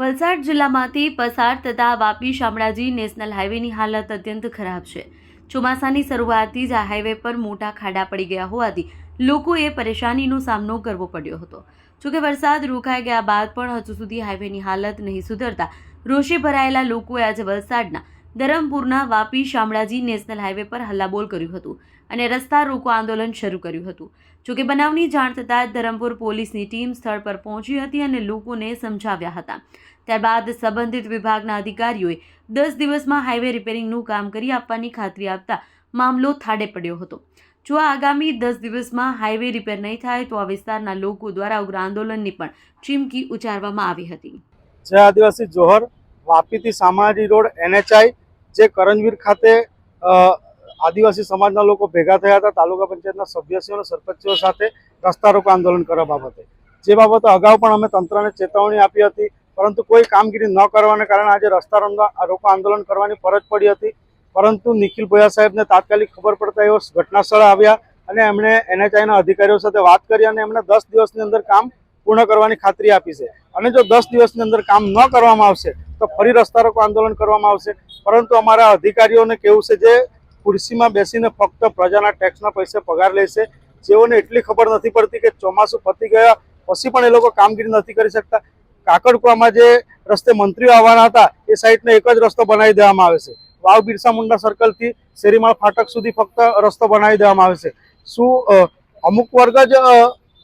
વલસાડ જિલ્લામાંથી પસાર થતા વાપી શામળાજી નેશનલ હાઈવેની હાલત અત્યંત ખરાબ છે. ચોમાસાની શરૂઆતથી જ આ હાઈવે પર મોટા ખાડા પડી ગયા હોવાથી લોકોએ પરેશાનીનો સામનો કરવો પડ્યો હતો. જોકે વરસાદ રોકાઈ ગયા બાદ પણ હજુ સુધી હાઈવેની હાલત નહીં સુધરતા રોષે ભરાયેલા લોકોએ આજે વલસાડના ધરમપુરના વાપી શામળાજી નેશનલ હાઈવે પર હલ્લાબોલ કર્યું હતું અને રસ્તા રોકો આંદોલન શરૂ કર્યું હતું. જોકે બનાવની જાણ થતાં ધરમપુર પોલીસની ટીમ સ્થળ પર પહોંચી હતી અને લોકોને સમજાવ્યા હતા. ત્યારબાદ સંબંધિત વિભાગના અધિકારીઓએ દસ દિવસમાં હાઈવે રિપેરિંગનું કામ કરી આપવાની ખાતરી આપતા મામલો થાડે પડ્યો હતો. જો આગામી દસ દિવસમાં હાઈવે રિપેર નહીં થાય તો આ વિસ્તારના લોકો દ્વારા ઉગ્ર આંદોલનની પણ ચીમકી ઉચ્ચારવામાં આવી હતી. જય આદિવાસી, જોહર, વાપીથી સામાજી રોડ, એનએચઆઈ જે કરંજવીર ખાતે આદિવાસી સમાજના લોકો ભેગા થયા હતા, તાલુકા પંચાયતના સભ્યશ્રીઓ અને સરપંચીઓ સાથે રસ્તા રોકો આંદોલન કરવા બાબતે. જે બાબતે અગાઉ પણ અમે તંત્રને ચેતવણી આપી હતી, પરંતુ કોઈ કામગીરી ન કરવાને કારણે આજે રસ્તા રમવા રોકો આંદોલન કરવાની ફરજ પડી હતી. પરંતુ નિખિલ ભોયા સાહેબને તાત્કાલિક ખબર પડતા એઓ ઘટના સ્થળે આવ્યા અને એમણે એનએચઆઈના અધિકારીઓ સાથે વાત કરી અને એમણે દસ દિવસની અંદર કામ પૂર્ણ કરવાની ખાતરી આપી છે. અને જો દસ દિવસની અંદર કામ ન કરવામાં આવશે તો ફરી રસ્તા રોકો આંદોલન કરવામાં આવશે. પરંતુ અમારા અધિકારીઓને કેવું છે જે ખુરશીમાં બેસીને ફક્ત પ્રજાના ટેક્સના પૈસે પગાર લે છે, જેઓને એટલી ખબર નથી પડતી કે ચોમાસું પતી ગયા પછી પણ એ લોકો કામગીરી નથી કરી શકતા. કાકડકુવામાં જે રસ્તે મંત્રીઓ આવવાના હતા, એ સાઈડનો એક જ રસ્તો બનાવી દેવામાં આવે છે. વાવ બિરસા મુંડા સર્કલથી શેરીમાળ ફાટક સુધી ફક્ત રસ્તો બનાવી દેવામાં આવે છે. શું અમુક વર્ગ જ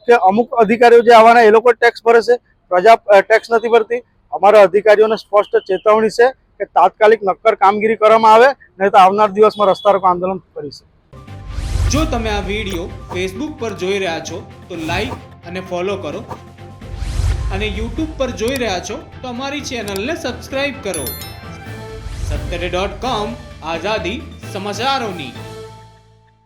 કે અમુક અધિકારીઓ જે આવવાના એ લોકો ટેક્સ ભરે છે? પ્રજા ટેક્સ નથી ભરતી? અમારા અધિકારીઓને સ્પષ્ટ ચેતવણી છે કે તાત્કાલિક નક્કર કામગીરી કરવામાં આવે, નહીં તો આવનાર દિવસમાં રસ્તા રોકો આંદોલન કરીશું. જો તમે આ વીડિયો ફેસબુક પર જોઈ રહ્યા છો, તો લાઈક અને ફોલો કરો. અને યુટ્યુબ પર જોઈ રહ્યા છો, તો અમારી ચેનલને સબસ્ક્રાઈબ કરો. સત્તરે ડોટ કોમ આઝાદી સમાચારોની.